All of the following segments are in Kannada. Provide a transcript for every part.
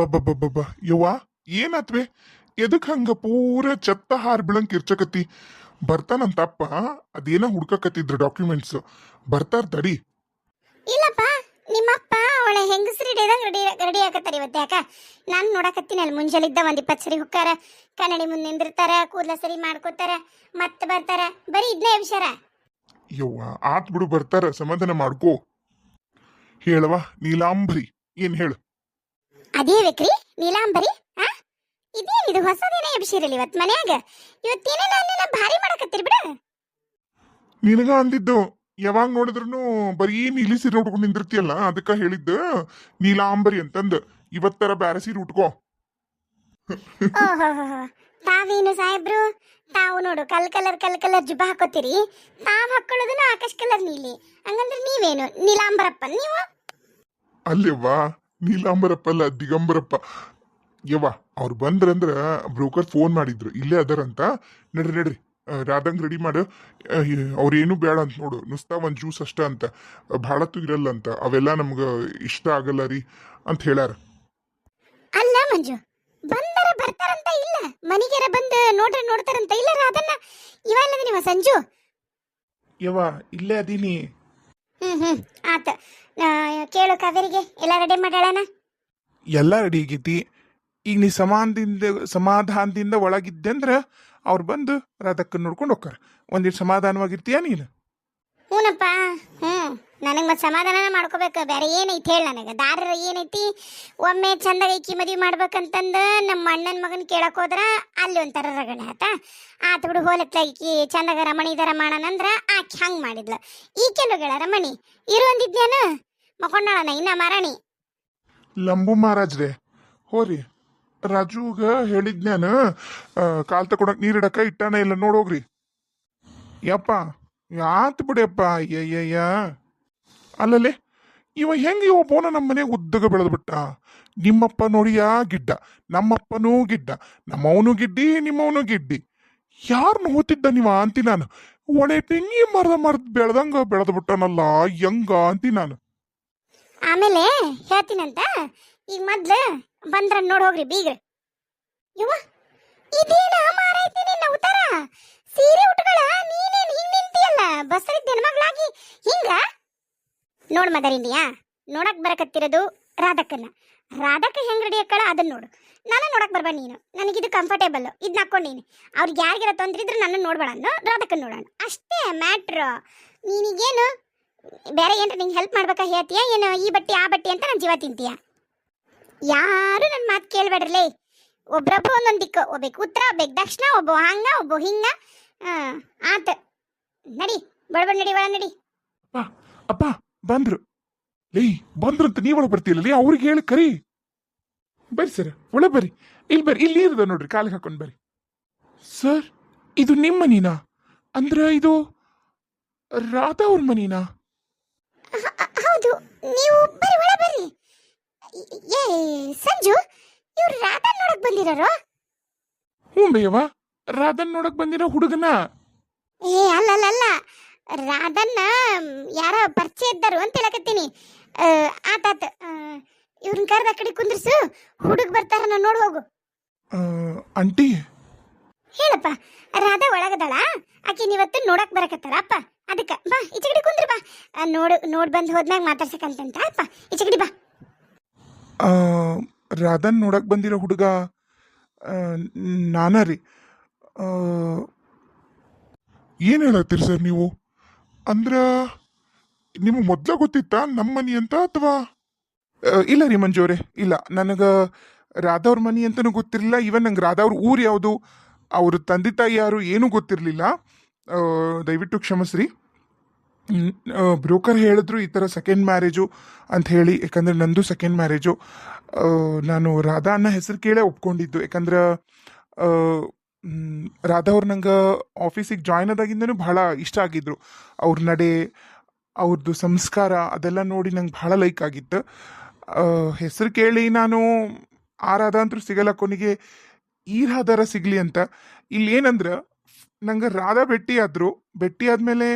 ಅಬ್ಬಬ್ಬಬ್ಬಬ್ಬ. ಯವ್ವ? ಏನಾತ್ವೆ? ಎದಕ್ ಹಂಗ ಪೂರ ಚತ್ತ ಹಾರ್ ಬಿಳಂಗ್ ಕಿರ್ಚಕತಿ ಬರ್ತಾನಂತಪ್ಪ ಅದೇನ ಹುಡ್ಕಕತ್ತಿದ್ರು ಡಾಕ್ಯುಮೆಂಟ್ಸ್. ಬರ್ತಾರ ತಡಿ. ಇಲ್ಲಪ್ಪ ನಿಮ್ಮಪ್ಪ ಅವಳ ಹೆಂಗಸ್ರಿ ಡೇದಂಗ್ ರೆಡಿ ರೆಡಿ ಆಗತ್ತಾರ ಇವತ್ತು ಯಾಕ? ನಾನು ನೋಡಕತ್ತೀನಿ ಅಲ್ಲಿ ಮುಂಜಾಲಿದ್ದ ಒಂದು ಇಪ್ಪತ್ತು ಸರಿ ಹುಕ್ಕಾರ. ಕನ್ನಡಿ ಮುಂದೆ ನಿಂದಿರ್ತಾರ ಕೂದಲ ಸರಿ ಮಾಡ್ಕೋತಾರ ಮತ್ತೆ ಬರ್ತಾರ. ಬರೀ ಇದನ್ನೇ ವಿಚಾರ ಯವ್ವ ಆತ್ ಬಿಡು ಬರ್ತಾರ ಸಮಾಧಾನ ಮಾಡ್ಕೋ. ಹೇಳವಾ ನೀಲಾಂಬರಿ ಏನ್ ಹೇಳು? ಅದೇ ಬೇಕ್ರಿ? ನೀಲಾಂಬರಿ ಆ? ಇದೇನಿದು ದಿನ ಎಬ್ಸಿರಲಿ ಇವತ್ತು ಮನ್ಯಾಗ? ಇವತ್ತೇನೇನ ಭಾರಿ ಮಾಡಕತ್ತೀರಿ ಬಿಡ. ನಿನಗ ಅಂದಿದ್ದು ಯಾವಾಗ ನೋಡಿದ್ರು ಬರೀ ನೀಲಿ ಸೀರೆ ಉಟ್ಕೊಂಡು ನಿಂದಿರ್ತಿಯಲ್ಲ ಅದಕ್ಕ ಹೇಳಿದ್ದ ನೀಲಾಂಬರಿ ಅಂತಂದ. ಇವತ್ತರ ಬ್ಯಾರೆ ಸೀರೆ ಉಟ್ಕೋ. ತಾವೇನು ಸಾಹೇಬ್ರು? ತಾವು ನೋಡು ಕಲ್ ಕಲರ್ ಕಲ್ ಕಲರ್ ಜುಬ್ಬ ಹಾಕೋತೀರಿ. ತಾವ್ ಹಾಕೊಳ್ಳೋದನ್ನ ಆಕಾಶ್ ಕಲರ್ ನೀಲಿ. ಹಂಗಂದ್ರೆ ನೀವೇನು? ನೀಲಾಂಬರಪ್ಪ ನೀವು? ಅಲ್ಲೆವ್ವ ನೀಲಾಂಬರಪ್ಪ ಅಲ್ಲ ದಿಗಂಬರಪ್ಪ. ಯವ್ವ ಅವ್ರು ಬಂದ್ರಂದ್ರ ಬ್ರೋಕರ್ ಫೋನ್ ಮಾಡಿದ್ರು ಇಲ್ಲೇ ಅದರಂತ ನಡ್ರಿ ನಡ್ರಿ ರಾಧಂಗ್ ರೆಡಿ ಮಾಡು. ಅವ್ರೇನು ಬೇಡ ಅಂತ ನೋಡು ನುಸ್ತಾ ಒಂದು ಜ್ಯೂಸ್ ಅಷ್ಟ ಅಂತ. ಭಾಳತ್ತು ಇರಲ್ಲ ಅಂತ. ಅವೆಲ್ಲ ನಮ್ಗೆ ಇಷ್ಟ ಆಗಲ್ಲ ರೀ ಅಂತ ಹೇಳಾರ ಅಲ್ಲ ಮಂಜು ಬಂದರ ಬರ್ತಾರಂತ ಇಲ್ಲ? ಮನಿಗೆರ ಬಂದು ನೋಡ್ರಿ ನೋಡ್ತಾರಂತ ಇಲ್ಲ ಅದನ್ನ ಇಲ್ಲ ನೀವು ಸಂಜು? ಯವ್ವ ಇಲ್ಲೇ ಅದೀನಿ. ಹ್ಮ್ ಹ್ಮ್. ಆತ. ಕೇಳು ಕಾವೇರಿಗೆ ಎಲ್ಲ ರೆಡಿ ಮಾಡ್ಯಾಳನ? ಎಲ್ಲ ರೆಡಿ ಆಗೈತಿ. ಈಗ ನೀ ಸಮಾನದಿಂದ ಸಮಾಧಾನದಿಂದ ಒಳಗಿದ್ದೆ ಅಂದ್ರೆ ಅವ್ರು ಬಂದು ರಾಧಕ್ಕ ನೋಡ್ಕೊಂಡು ಹೋಗ್ತಾರೆ. ಒಂದಿಷ್ಟು ಸಮಾಧಾನವಾಗಿರ್ತೀಯ ನೀನು? ಹ್ಞೂನಪ್ಪ ಹ್ಮ್. ನನಗೆ ಮತ್ತೆ ಸಮಾಧಾನ ಮಾಡ್ಕೋಬೇಕು. ಬೇರೆ ಏನೈತಿ ಹೇಳಿ ನನಗೆ. ದಾರ ಏನೈತಿ? ಒಮ್ಮೆ ಚಂದಾಗ ಐಕಿ ಮದುವೆ ಮಾಡ್ಬೇಕಂತಂದು ನಮ್ಮ ಅಣ್ಣನ ಮಗನ ಕೇಳಕ್ಕೆ ಹೋದ್ರ ಅಲ್ಲಿ ಒಂಥರ ರಗಳೆ ಆತ. ಆತ ಬಿಡು ಹೋಲತ್ಲ ಈಕಿ ಚಂದಾಗ ರಮಣಿ ದರ ಆಕೆ ಹಂಗೆ ಮಾಡಿದ್ಲ. ಈಕೆಲ್ಲೋ ಗೆಳ ರಮಣಿ? ಇರು ಮಕೊಂಡಾಳನ, ಇನ್ನ ಮಾರಾಣಿ? ಲಂಬು ಮಹಾರಾಜ್ರೆ, ಹೋರಿ. ರಾಜುಗ ಹೇಳಿದ್ನಾನು ಕಾಲ್ ತಕೊಡಕ್ ನೀರಿಡಕ ಇಟ್ಟಾನ ಇಲ್ಲ ನೋಡೋಗ್ರಿ ಯಪ್ಪ, ಯಾತ್ ಬಿಡಪ್ಪ ಅಯ್ಯಯ್ಯ ಅಲ್ಲಲ್ಲೇ, ಇವ ಹೆಂಗೆ ಇವ ಬೋನ ನಮ್ಮ ಮನೆಗೆ ಉದ್ದಗ ಬೆಳೆದ್ಬಿಟ್ಟ? ನಿಮ್ಮಪ್ಪ ನೋಡಿಯಾ ಗಿಡ್ಡ, ನಮ್ಮಪ್ಪನೂ ಗಿಡ್ಡ, ನಮ್ಮವನು ಗಿಡ್ಡಿ, ನಿಮ್ಮವನು ಗಿಡ್ಡಿ. ಯಾರು ಓದ್ತಿದ್ದ ನೀವ ಅಂತಿ ನಾನು? ಒಣೆ ತೆಂಗಿ ಮರದ ಮರದ ಬೆಳೆದಂಗ ಬೆಳೆದ್ಬಿಟ್ಟನಲ್ಲ, ಹೆಂಗ ಅಂತಿ ನಾನು? ಆಮೇಲೆ ಹೇಳ್ತೀನಂತ, ಈಗ ಮೊದ್ಲು ಬಂದ್ರ ನೋಡ್ ಹೋಗ್ರಿ ಬೀಗ್ರೆ. ಇದೇನ ಸೀರೆ ಉಟ್ಗಳ ನೀನೇನ್ ಹಿಂಗ್ ನಿಂತಿಯಲ್ಲ? ಬಸ್ಸರಿದ್ದ ಮಗಳಾಗಿ ಹಿಂಗ? ನೋಡ್ ಮದರಿಂದಿಯಾ ನೋಡಕ್ ಬರಕತ್ತಿರೋದು ರಾಧಕ್ಕನ್ನ. ರಾಧಕ್ಕ ಹೆಂಗ್ ರೆಡಿ ಹಾಕಳ ಅದನ್ನ ನೋಡು. ನಾನು ನೋಡಕ್ ಬರ್ಬೇಡ ನೀನು. ನನಗೆ ಇದು ಕಂಫರ್ಟೇಬಲ್ ಇದನ್ನ ಹಾಕೊಂಡೀನಿ ಅವ್ರಿಗೆ ಯಾರಿಗಾರ ತೊಂದ್ರೆ ಇದ್ರೆ ನನ್ನ ನೋಡ್ಬೇಡ ಅಂದು ನೋಡೋಣ. ಅಷ್ಟೇ ಮ್ಯಾಟ್ರ್ ನೀನಿಗೇನು, ಬೇರೆ ಏನ್ರ ನಿಂಗೆ ಹೆಲ್ಪ್ ಮಾಡ್ಬೇಕಾ ಹೇಳ್ತೀಯ? ಏನು ಈ ಬಟ್ಟೆ, ಆ ಬಟ್ಟೆ ಅಂತ ನಾನು ಜೀವ ತಿಂತೀಯ? ಯಾರು ನನ್ನ ಮಾತು ಕೇಳ್ಬೇಡ್ರಲೇ ಒಬ್ರೊಬ್ರು ಒಂದೊಂದು ದಿಕ್ಕು. ಒಬ್ಬಕ್ಕೆ ಉತ್ತರ ಒಬ್ಬಕ್ಕೆ ದಕ್ಷಿಣ ಒಬ್ಬ ಹಂಗ ಒಬ್ಬ ಹಿಂಗ. ಆತ. ನಡಿ, ಬಡಬಡ ನಡಿ ಒಳ ನಡಿ. ಅಪ್ಪ. ಬಂದ್ರು. ಲೇ ಅಂತ ನೀವೊಳಗೆ ಬರ್ತೀರಲ್ಲ ಅವ್ರಿಗೆ ಹೇಳಿ ಕರಿ. ಬರ್ರಿ ಸರ್ ಒಳ ಬರ್ರಿ. ಇಲ್ಲಿ ಬರ್ರಿ ಇಲ್ಲಿ ಇರದ ನೋಡ್ರಿ ಕಾಲಿಗೆ ಹಾಕೊಂಡು ಬರ್ರಿ. ಸರ್ ಇದು ನಿಮ್ಮ ಮನಿನಾ? ಅಂದ್ರ ಇದು ರಾಧಾ ಅವ್ರ ಮನಿನಾ? ಹೌದು ನೀವು ಬರ್ರಿ ಒಳ ಬರ್ರಿ. ಏ ಸಂಜು ಇವ್ರು ರಾಧಾ ನೋಡಕ್ ಬಂದಿರೋರು? ಹ್ಞೂ ಬೇಯವ್ವ ರಾಧನ್ ನೋಡಕ್ ಬಂದಿರೋ ಹುಡುಗನ? ಏ ಅಲ್ಲ ಅಲ್ಲ ಅಲ್ಲ ರಾಧನ್ನ ಯಾರ ಪರಿಚಯ ಇದ್ದರು ಅಂತ ಹೇಳಕತ್ತೀನಿ. ಆತಾತ ಇವ್ರನ್ನ ಕರೆದ ಕಡೆ ಕುಂದ್ರಿಸು. ಹುಡುಗ ಬರ್ತಾರ ನಾನು ನೋಡಿ ಹೋಗು. ಆಂಟಿ? ಹೇಳಪ್ಪ ರಾಧಾ ಒಳಗದಳ? ಆಕಿನ ಇವತ್ತು ನೋಡಕ್ ಬರಕತ್ತಾರ ಅಪ್ಪ. ಅದಕ್ಕ ಬಾ ಈಚೆ ಕಡೆ ಕುಂದ್ರ ಬಾ. ನೋಡಿ ನೋಡು ಬಂದ್ ಹೋದ್ಮ್ಯಾಗ ಮಾತಾಡ್ಸಕಂತಂತ ಅಪ್ಪ. ಈಚೆ ಕಡೆ ಬಾ. ರಾಧನ್ ನೋಡಕ್ ಬಂದಿರೋ ಹುಡುಗ ನಾನ ರೀ. ಏನ್ ಹೇಳತ್ತೀರಿ ಸರ್ ನೀವು? ಅಂದ್ರ ನಿಮಗೆ ಮೊದ್ಲ ಗೊತ್ತಿತ್ತಾ ನಮ್ಮ ಮನಿ ಅಂತ ಅಥವಾ? ಇಲ್ಲ ರೀ ಮಂಜು ಅವ್ರೆ, ಇಲ್ಲ. ನನಗೆ ರಾಧಾ ಅವ್ರ ಮನಿ ಅಂತನೂ ಗೊತ್ತಿರಲಿಲ್ಲ. ಇವನ್ ನಂಗೆ ರಾಧಾ ಅವ್ರ ಊರು ಯಾವುದು, ಅವ್ರ ತಂದೆ ತಾಯಿ ಯಾರು ಏನೂ ಗೊತ್ತಿರಲಿಲ್ಲ. ದಯವಿಟ್ಟು ಕ್ಷಮಿಸ್ರಿ. ಬ್ರೋಕರ್ ಹೇಳಿದ್ರು ಈ ಥರ ಸೆಕೆಂಡ್ ಮ್ಯಾರೇಜು ಅಂತ ಹೇಳಿ, ಯಾಕಂದ್ರೆ ನಂದು ಸೆಕೆಂಡ್ ಮ್ಯಾರೇಜು ನಾನು ರಾಧಾ ಅನ್ನೋ ಹೆಸರು ಕೇಳೇ ಒಪ್ಕೊಂಡಿದ್ದು. ಯಾಕಂದ್ರೆ ರಾಧಾ ಅವ್ರು ನಂಗೆ ಆಫೀಸಿಗೆ ಜಾಯ್ನ್ ಆದಾಗಿಂದನೂ ಭಾಳ ಇಷ್ಟ ಆಗಿದ್ರು. ಅವ್ರ ನಡೆ ಅವ್ರದ್ದು ಸಂಸ್ಕಾರ ಅದೆಲ್ಲ ನೋಡಿ ನಂಗೆ ಭಾಳ ಲೈಕ್ ಆಗಿತ್ತು. ಹೆಸರು ಕೇಳಿ ನಾನು ಆ ರಾಧಾ ಅಂತೂ ಸಿಗಲ್ಲ, ಕೊನೆಗೆ ಈ ರಾಧಾರ ಸಿಗಲಿ ಅಂತ. ಇಲ್ಲಿ ಏನಂದ್ರೆ, ನಂಗೆ ರಾಧಾ ಭೇಟಿ ಆದರು. ಭೇಟಿ ಆದಮೇಲೆ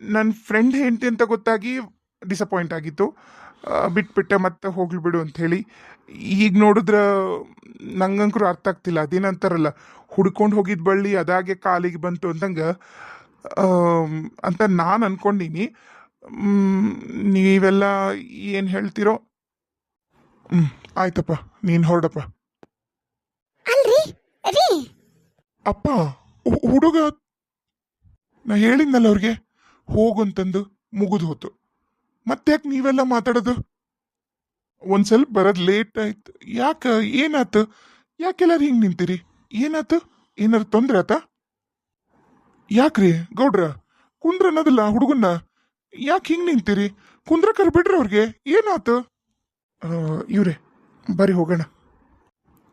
ನನ್ನ ಫ್ರೆಂಡ್ ಹೆಂಡತಿ ಅಂತ ಗೊತ್ತಾಗಿ ಡಿಸಪಾಯಿಂಟ್ ಆಗಿತ್ತು. ಬಿಟ್ಬಿಟ್ಟೆ ಮತ್ತೆ ಹೋಗ್ಲಿ ಬಿಡು ಹೇಳಿ ಈಗ ನೋಡಿದ್ರೆ ನಂಗಂಕರು ಅರ್ಥ ಆಗ್ತಿಲ್ಲ. ಅದೇನಂತಾರಲ್ಲ ಹುಡ್ಕೊಂಡು ಹೋಗಿದ್ದ ಬಳ್ಳಿ ಅದಾಗೆ ಕಾಲಿಗೆ ಬಂತು ಅಂದಂಗೆ ಅಂತ ನಾನು ಅನ್ಕೊಂಡೀನಿ. ನೀವೆಲ್ಲ ಏನು ಹೇಳ್ತೀರೋ? ಹ್ಞೂ ಆಯ್ತಪ್ಪ ನೀನು ಹೊರಡಪ್ಪ. ಅಪ್ಪ ಹುಡುಗ ನಾ ಹೇಳಿದ್ನಲ್ಲ ಅವ್ರಿಗೆ ಹೋಗು ಅಂತಂದು ಮುಗಿದು ಹೋತು ಮತ್ತೆ ಯಾಕೆ ನೀವೆಲ್ಲ ಮಾತಾಡೋದು? ಒಂದ್ ಸ್ವಲ್ಪ ಬರೋದ್ ಲೇಟ್ ಆಯ್ತು. ಯಾಕೆ? ಏನಾತು? ಯಾಕೆಲ್ಲರೂ ಹಿಂಗೆ ನಿಂತೀರಿ? ಏನಾತು? ಏನಾರು ತೊಂದ್ರೆ ಆತ? ಯಾಕ್ರಿ ಗೌಡ್ರ? ಕುಂದ್ರ ಅನ್ನೋದಿಲ್ಲ ಹುಡುಗನ್ನ. ಯಾಕೆ ಹಿಂಗೆ ನಿಂತೀರಿ? ಕುಂದ್ರ ಬಿಡ್ರಿ ಅವ್ರಿಗೆ. ಏನಾತು? ಇವ್ರೆ, ಬರಿ ಹೋಗೋಣ.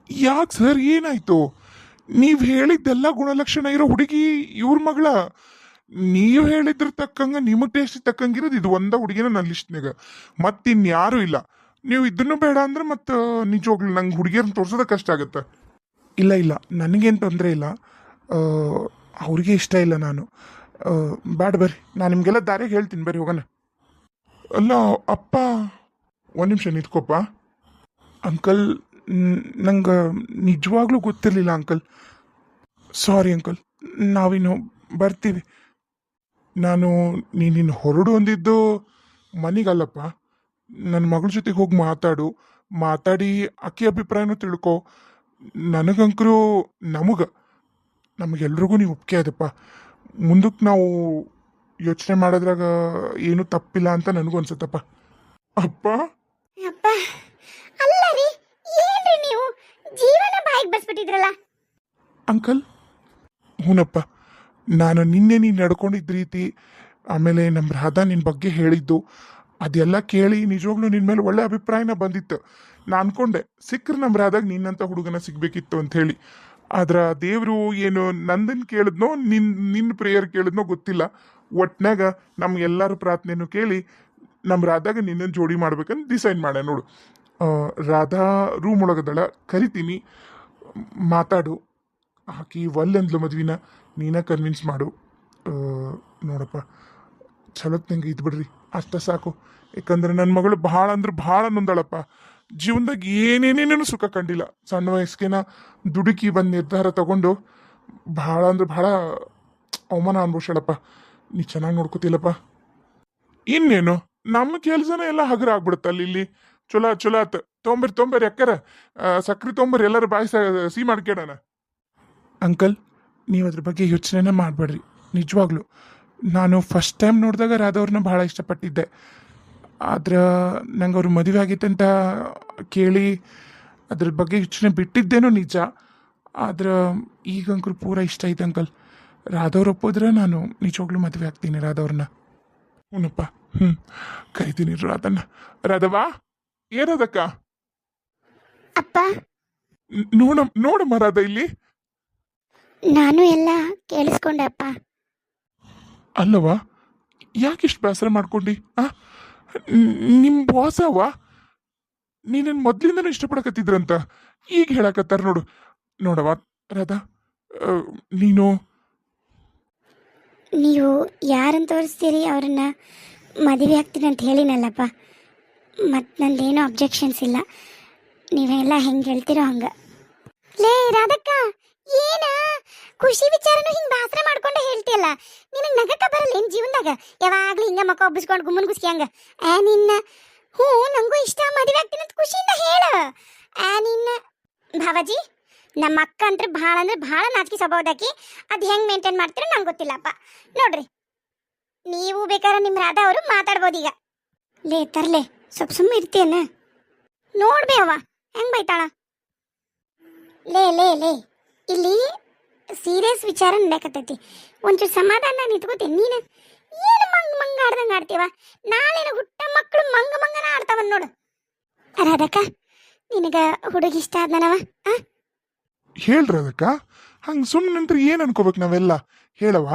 ಯಾಕೆ ಸರ್? ಏನಾಯ್ತು? ನೀವು ಹೇಳಿದ್ದೆಲ್ಲ ಗುಣಲಕ್ಷಣ ಇರೋ ಹುಡುಗಿ ಇವ್ರ ಮಗಳ. ನೀವು ಹೇಳಿದ್ರ ತಕ್ಕಂಗ ನಿಮ್ಮ ಟೇಸ್ಟ್ ತಕ್ಕಂಗಿರೋದು ಇದು ಒಂದ ಹುಡುಗಿನ ನನ್ನ ಲಿಸ್ಟ್ನಾಗ ಮತ್ತಿನ್ಯಾರು ಇಲ್ಲ. ನೀವು ಇದನ್ನು ಬೇಡ ಅಂದ್ರೆ ಮತ್ತೆ ನಿಜವಾಗ್ಲು ನಂಗೆ ಹುಡುಗಿಯರನ್ನ ತೋರ್ಸೋದ ಕಷ್ಟ ಆಗುತ್ತೆ. ಇಲ್ಲ ಇಲ್ಲ. ನನಗೇನು ತೊಂದರೆ ಇಲ್ಲ. ಅವ್ರಿಗೆ ಇಷ್ಟ ಇಲ್ಲ ನಾನು. ಬ್ಯಾಡ ಬರ್ರಿ. ನಾನು ನಿಮಗೆಲ್ಲ ದಾರಿಗೆ ಹೇಳ್ತೀನಿ. ಬರ್ರಿ, ಹೋಗೋಣ. ಅಲ್ಲ, ಅಪ್ಪ, ಒಂದು ನಿಮಿಷ ನಿಂತ್ಕೊಪ್ಪ. ಅಂಕಲ್ ನಂಗೆ ನಿಜವಾಗ್ಲೂ ಗೊತ್ತಿರಲಿಲ್ಲ ಅಂಕಲ್. Sorry uncle. ನಾವಿನ್ನು ಬರ್ತೀವಿ. ನಾನು ನೀನಿನ್ನು ಹೊರಡು ಅಂದಿದ್ದು ಮನೆಗಲ್ಲಪ್ಪ. ನನ್ನ ಮಗಳ ಜೊತೆಗೆ ಹೋಗಿ ಮಾತಾಡು. ಮಾತಾಡಿ ಅಕ್ಕಿ ಅಭಿಪ್ರಾಯನೂ ತಿಳ್ಕೊ. ನನಗಂಕರು ನಮಗೆ ನಮಗೆಲ್ರಿಗೂ ನೀವು ಒಪ್ಪಿಗೆ ಅದಪ್ಪ ಮುಂದಕ್ಕೆ ನಾವು ಯೋಚನೆ ಮಾಡೋದ್ರಾಗ ಏನು ತಪ್ಪಿಲ್ಲ ಅಂತ ನನಗೂ ಅನ್ಸುತ್ತಪ್ಪ. ಅಪ್ಪ! ಅಪ್ಪ! ಅಲ್ಲ ರೀ ಏನ್ರಿ ನೀವು? ಜೀವನ ಬಾಯಿಗೆ ಬಸ್ಬಿಟ್ಟಿದ್ರಲ್ಲ? ಅಂಕಲ್ ಹೂನಪ್ಪ. ನಾನು ನಿನ್ನೆ ನೀನು ನಡ್ಕೊಂಡಿದ್ದ ರೀತಿ, ಆಮೇಲೆ ನಮ್ಮ ರಾಧಾ ನಿನ್ನ ಬಗ್ಗೆ ಹೇಳಿದ್ದು, ಅದೆಲ್ಲ ಕೇಳಿ ನಿಜವಾಗ್ಲೂ ನಿನ್ನ ಮೇಲೆ ಒಳ್ಳೆ ಅಭಿಪ್ರಾಯನ ಬಂದಿತ್ತು. ನಾನು ಅನ್ಕೊಂಡೆ, ಸಿಕ್ಕರೆ ನಮ್ಮ ರಾಧಾಗ ನಿನ್ನಂಥ ಹುಡುಗನ ಸಿಗಬೇಕಿತ್ತು ಅಂತ ಹೇಳಿ. ಆದ್ರೆ ದೇವರು ಏನು ನಂದನ್ ಕೇಳಿದ್ನೋ, ನಿನ್ ನಿನ್ನ ಪ್ರೇಯರ್ ಕೇಳಿದ್ನೋ ಗೊತ್ತಿಲ್ಲ. ಒಟ್ನಾಗ ನಮ್ಮ ಎಲ್ಲರ ಪ್ರಾರ್ಥನೆನೂ ಕೇಳಿ ನಮ್ಮ ರಾಧಾಗ ನಿನ್ನನ್ನು ಜೋಡಿ ಮಾಡ್ಬೇಕಂತ ಡಿಸೈಡ್ ಮಾಡೆ ನೋಡು. ರಾಧಾ ರೂಮ್ ಒಳಗದಳ ಕರಿತೀನಿ, ಮಾತಾಡು. ಆಕಿ ಒಲ್ಲೆಂದ್ಲು ಮದ್ವಿನ ನೀನ ಕನ್ವಿನ್ಸ್ ಮಾಡು. ನೋಡಪ್ಪ ಚಲೋತ್ ನಂಗೆ ಇದು ಬಿಡ್ರಿ. ಅಷ್ಟ ಸಾಕು. ಯಾಕಂದ್ರೆ ನನ್ನ ಮಗಳು ಭಾಳ ಅಂದ್ರೆ ಭಾಳ ನೊಂದಳಪ್ಪ. ಜೀವನದಾಗ ಏನೇನೇನೇನು ಸುಖ ಕಂಡಿಲ್ಲ. ಸಣ್ಣ ವಯಸ್ಸಿಗೆನ ದುಡುಕಿ ಬಂದು ನಿರ್ಧಾರ ತಗೊಂಡು ಭಾಳ ಅಂದ್ರೆ ಭಾಳ ಅವಮಾನ ಅನ್ಭವಿಸ್ಯಾಳಪ್ಪ. ನೀ ಚೆನ್ನಾಗಿ ನೋಡ್ಕೋತಿಲ್ಲಪ್ಪ ಇನ್ನೇನು, ನಮ್ಮ ಕೆಲಸನ ಎಲ್ಲ ಹಗರ ಆಗ್ಬಿಡುತ್ತಲ್ಲ ಇಲ್ಲಿ. ಚಲೋ ಚಲೋ ಆತ. ತೊಂಬರಿ ತೊಂಬರಿ ಅಕ್ಕರ ಸಕ್ರೆ ತೊಂಬರಿ ಎಲ್ಲರೂ ಬಾಯಿ ಸಿಹಿ ಮಾಡ್ಕೇಡಣ ಅಂಕಲ್ ನೀವು ಅದ್ರ ಬಗ್ಗೆ ಯೋಚನೆನೇ ಮಾಡಬೇಡ್ರಿ. ನಿಜವಾಗ್ಲೂ. ನಾನು ಫಸ್ಟ್ ಟೈಮ್ ನೋಡಿದಾಗ ರಾಧವ್ರನ್ನ ಭಾಳ ಇಷ್ಟಪಟ್ಟಿದ್ದೆ. ಆದ್ರೆ ನಂಗೆ ಅವ್ರ ಮದುವೆ ಆಗೈತೆ ಅಂತ ಕೇಳಿ ಅದ್ರ ಬಗ್ಗೆ ಯೋಚನೆ ಬಿಟ್ಟಿದ್ದೇನೋ ನಿಜ. ಆದ್ರೆ ಈಗ ಅಂಕಲ್ ಪೂರ ಇಷ್ಟ ಐತೆ ಅಂಕಲ್. ರಾಧವ್ರು ಒಪ್ಪಿದ್ರೆ ನಾನು ನಿಜವಾಗ್ಲೂ ಮದುವೆ ಆಗ್ತೀನಿ ರಾಧವ್ರನ್ನ ಹ್ಞೂನಪ್ಪ ಹ್ಞೂ ಕರಿತೀನಿ ರಾಧನ್ನ. ರಾಧವಾ ಏನದಕ್ಕ ಅಪ್ಪ. ನೋಡಮ್ಮ ನೋಡಮ್ಮ ರಾಧ ಇಲ್ಲಿ. ನಾನು ಎಲ್ಲ ಕೇಳಿಸ್ಕೊಂಡೆ ಅಪ್ಪ ಅಲ್ಲವಾ ಯಾಕಿಷ್ಟು ಬೇಸರ ಮಾಡ್ಕೊಂಡಿ ಆ? ನಿಮ್ಮ ಬಾಸ್ ಅವ ನೀನನ್ ಮೊದ್ಲಿಂದನೂ ಇಷ್ಟಪಡಕತ್ತಿದ್ರಂತ? ಈಗ ಹೇಳಕತ್ತಾರ ನೋಡು. ನೋಡವ ರಾಧಾ ನೀನು? ನೀವು ಯಾರನ್ನು ತೋರಿಸ್ತೀರಿ ಅವ್ರನ್ನ ಮದುವೆ ಆಗ್ತೀನಿ ಅಂತ ಹೇಳಿನಲ್ಲಪ್ಪ. ಮತ್ತು ನಂದೇನೂ ಅಬ್ಜೆಕ್ಷನ್ಸ್ ಇಲ್ಲ. ನೀವೆಲ್ಲ ಹೆಂಗೆ ಹೇಳ್ತೀರೋ ಹಂಗೆ. ಲೇ ರಾಧಕ್ಕ! ಏನ? ಖುಷಿ ವಿಚಾರನು ಹಿಂಗೆ ಬೇಸರ ಮಾಡ್ಕೊಂಡು ಹೇಳ್ತಿಯಲ್ಲ. ನಿನಗೆ ನಗಕ್ಕ ಬರಲ್ಲ ಏನು ಜೀವನದಾಗ? ಯಾವಾಗ್ಲೂ ಹಿಂಗ ಮಕ್ಕ ಒಬ್ಬಿಸ್ಕೊಂಡು ಗುಮ್ಮನ್ ಗುಸ್ಕಿ ಆ ನಿನ್ನ, ಹ್ಞೂ, ನಂಗೂ ಇಷ್ಟ. ಮದುವೆ ಆಗ್ತೀನಿ ಖುಷಿಯಿಂದ ಹೇಳ. ಆ ನಿನ್ನ, ಭಾವಾಜಿ, ನಮ್ಮ ಅಕ್ಕ ಅಂದ್ರೆ ಭಾಳ ಅಂದ್ರೆ ಭಾಳ ನಾಚಿಕೆ ಸ್ವಭಾವದಾಕಿ ಅದು ಹೆಂಗೆ ಮೇಂಟೈನ್ ಮಾಡ್ತೀರೋ ನಂಗೆ ಗೊತ್ತಿಲ್ಲಪ್ಪ. ನೋಡ್ರಿ. ನೀವು ಬೇಕಾದ್ರೆ ನಿಮ್ಮ ರಾಧಾ ಅವರು ಮಾತಾಡ್ಬೋದು ಈಗ. ಲೇ, ತರ್ಲೆ, ಸ್ವಲ್ಪ ಸುಮ್ಮನೆ ಇರ್ತೀಯನ? ನೋಡ್ಬೇ ಅವ ಹೆಂಗ್ ಬೈತಾಳ? ಲೇ ಲೇ ಲೇ. ಇಲ್ಲಿ ಸೀರಿಯಸ್ ವಿಚಾರ ನಡಕತ್ತೈತಿ ಒಂಚೂರು ಸಮಾಧಾನ ನಿಂತ್ಕೋತೀನಿ ನೀನು ಏನು ಮಂಗ್ ಮಂಗ ಆಡ್ದಂಗೆ ಆಡ್ತೀವ? ನಾಳೆನ ಹುಟ್ಟ ಮಕ್ಕಳು ಮಂಗ ಮಂಗನ ಆಡ್ತಾವ ನೋಡು. ರಾಧಕ್ಕ ನಿನಗ ಹುಡುಗಿ ಇಷ್ಟ ಆದ್ನವ ಆ? ಹೇಳ್ರಿ ಅದಕ್ಕ. ಹಂಗೆ ಸುಮ್ಮನೆ ನಂತರ ಏನು ಅನ್ಕೋಬೇಕು ನಾವೆಲ್ಲ? ಹೇಳವ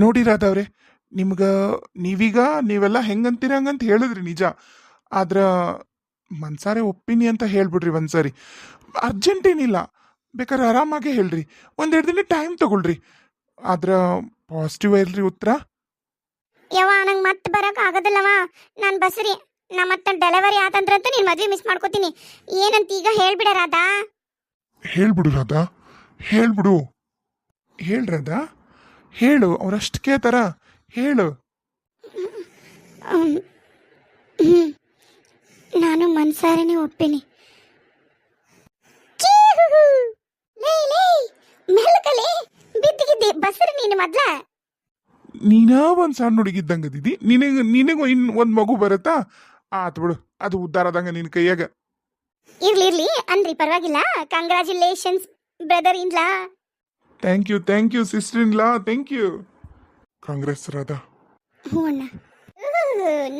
ನೋಡಿ ರಾಧವ್ರೆ ನಿಮ್ಗೆ ನೀವೀಗ ನೀವೆಲ್ಲ ಹೆಂಗಂತೀರ ಹಂಗಂತ ಹೇಳಿದ್ರಿ ನಿಜ. ಆದ್ರ ಮನ್ಸಾರೆ ಒಪ್ಪಿನಿ ಅಂತ ಹೇಳ್ಬಿಡ್ರಿ ಒಂದ್ಸರಿ. ಅರ್ಜೆಂಟ್ ಏನಿಲ್ಲ. ಬೇಕಾದ್ರೆ ಆರಾಮಾಗೆ ಹೇಳ್ರಿ. ಒಂದೆರಡು ದಿನ ಟೈಮ್ ತಗೊಳ್ರಿ. ಆದ್ರ ಪಾಸಿಟಿವ್ ಇಲ್ರಿ ಉತ್ತರ. ಯವ್ವ ನಂಗೆ ಮತ್ತೆ ಬರಕ್ ಆಗೋದಿಲ್ಲವ ನಾನು ಬಸ್ರಿ ನಾ ಮತ್ತೆ ಡೆಲಿವರಿ ಆತಂದ್ರ ಅಂತ ನೀನ್ ಮದ್ವೆ ಮಿಸ್ ಮಾಡ್ಕೋತೀನಿ. ಏನಂತ ಈಗ ಹೇಳ್ಬಿಡ ರಾಧಾ. ಹೇಳ್ಬಿಡು ರಾಧಾ. ಹೇಳ್ಬಿಡು. ಹೇಳ್ರದ ಹೇಳು ಅವ್ರಷ್ಟು ಕೇಳ್ತಾರ. ಹೇಳು. ನಾನು ಮನ್ಸಾರನೇ ಒಪ್ಪಿನಿ ಚೀಹು. ಲೇ ಲೇ ಮೆಲ್ಕಲೆ ಬಿದ್ದಿಗಿದ್ದೆ ಬಸರ ನೀನು ಮೊದ್ಲ? ನೀನ ಒಂದ್ ಸಣ್ಣ ಹುಡುಗಿದ್ದಂಗದಿದಿ ನಿನಗ ನಿನಗ ಇನ್ ಒಂದ್ ಮಗು ಬರುತ್ತಾ? ಆತ್ ಬಿಡು ಅದು ಉದ್ದಾರ ಆದಂಗ ನಿನ್ ಕೈಯಾಗ. ಇರ್ಲಿ ಇರ್ಲಿ. ಅಂದ್ರಿ ಪರವಾಗಿಲ್ಲ. Congratulations brother in law thank you thank you sister in law thank you congrats Radha ಹ್ಞೂ ಅಣ್ಣ.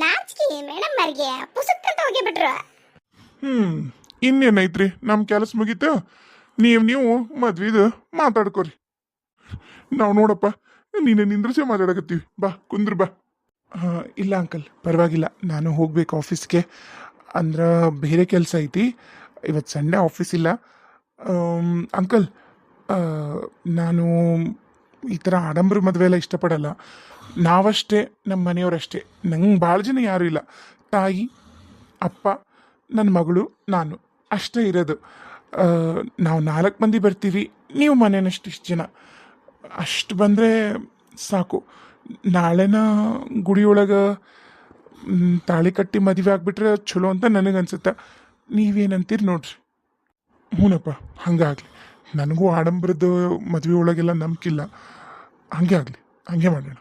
ನಾಚಿಕೆ ಮೇಡಮ್ ಮಾರ್ಗೆ ಪುಸ್ತಕ ಅಂತ ಹೋಗಿಬಿಟ್ರು. ಹ್ಮ್ ಇನ್ನೇನೈತ್ರಿ ನಮ್ ಕೆಲಸ ಮುಗೀತು. ನೀವ್ ನೀವು, ಮದ್ವಿದು, ಮಾತಾಡ್ಕೋರಿ. ನಾವು ನೋಡಪ್ಪ, ನೀನು ನಿಂದ್ರಸೆ ಮಾತಾಡಕತ್ತೀವಿ. ಬಾ, ಕುಂದ್ರ ಬಾ. ಇಲ್ಲ ಅಂಕಲ್, ಪರವಾಗಿಲ್ಲ. ನಾನು ಹೋಗ್ಬೇಕು ಆಫೀಸ್ಗೆ. ಅಂದ್ರೆ ಬೇರೆ ಕೆಲಸ ಐತಿ. ಇವತ್ತು ಸಂಡೇ ಆಫೀಸ್ ಇಲ್ಲ. ಅಂಕಲ್ ನಾನು ಈ ಥರ ಆಡಂಬರ ಮದುವೆ ಎಲ್ಲ ಇಷ್ಟಪಡಲ್ಲ. ನಾವಷ್ಟೇ ನಮ್ಮ ಮನೆಯವರಷ್ಟೇ. ನಂಗೆ ಭಾಳ ಜನ ಯಾರೂ ಇಲ್ಲ. ತಾಯಿ, ಅಪ್ಪ ನನ್ನ ಮಗಳು, ನಾನು. ಅಷ್ಟೇ ಇರೋದು. ನಾವು ನಾಲ್ಕು ಮಂದಿ ಬರ್ತೀವಿ, ನೀವು ಮನೇನಷ್ಟು ಇಷ್ಟು ಜನ. ಅಷ್ಟು ಬಂದರೆ ಸಾಕು. ನಾಳೆನ ಗುಡಿಯೊಳಗೆ ತಾಳಿ ಕಟ್ಟಿ ಮದುವೆ ಆಗಿಬಿಟ್ರೆ ಚಲೋ ಅಂತ ನನಗನ್ಸುತ್ತೆ. ನೀವೇನಂತೀರಿ ನೋಡ್ರಿ. ಹ್ಞೂನಪ್ಪ ಹಂಗಾಗಲಿ. ನನಗೂ ಆಡಂಬರದ ಮದುವೆ ಒಳಗೆಲ್ಲ ನಂಬಿಕಿಲ್ಲ. ಹಂಗೆ ಆಗಲಿ. ಹಂಗೆ ಮಾಡೋಣ.